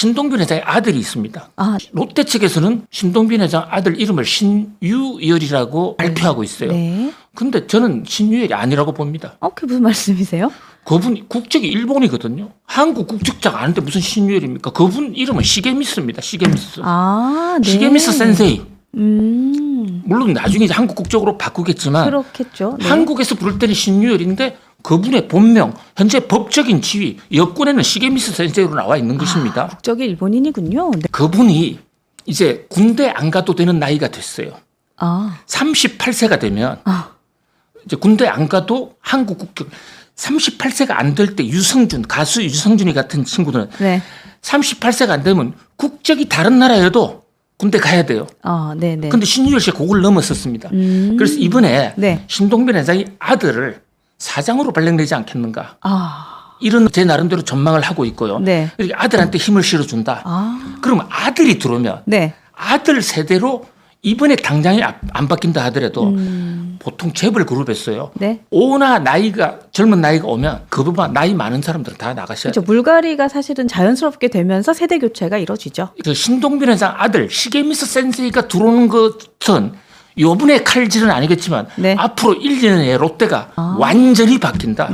신동빈 회장의 아들이 있습니다. 아, 롯데 측에서는 신동빈 회장 아들 이름을 신유열이라고 발표하고 있어요. 네. 근데 저는 신유열이 아니라고 봅니다. 어, 그게 무슨 말씀이세요? 그분 국적이 일본이거든요. 한국 국적자가 아닌데 무슨 신유열입니까? 그분 이름은 시게미스입니다. 시게미스. 아, 네. 시게미스 센세이. 음, 물론 나중에 이제 한국 국적으로 바꾸겠지만 그렇겠죠. 네. 한국에서 부를 때는 신유열인데 그분의 본명, 현재 법적인 지위, 여권에는 시게미스 센세이로 나와 있는 것입니다. 국적이 일본인이군요. 네. 그분이 이제 군대 안 가도 되는 나이가 됐어요. 아, 38세가 되면 아, 이제 군대 안 가도 한국 국적 38세가 안 될 때 유성준 가수 유성준이 같은 친구들은 네. 38세가 안 되면 국적이 다른 나라여도 군대 가야 돼요. 아, 네, 네. 근데 신유열 씨가 그걸 넘었었습니다. 음. 그래서 이번에 네. 신동빈 회장이 아들을 사장으로 발령내지 않겠는가 아, 이런 제 나름대로 전망을 하고 있고요. 네. 이렇게 아들한테 힘을 실어준다. 아, 그러면 아들이 들어오면 네. 아들 세대로 이번에 당장이 아- 안 바뀐다 하더라도 음, 보통 재벌 그룹에서요. 네. 오나 나이가 젊은 나이가 오면 그보다 나이 많은 사람들은 다 나가셔야 그렇죠. 돼요. 물갈이가 사실은 자연스럽게 되면서 세대 교체가 이루어지죠. 그 신동빈 회장 아들 시게미스 센세이가 들어오는 것은 요번에 칼질은 아니겠지만 네. 앞으로 1, 2년에 롯데가 아. 완전히 바뀐다.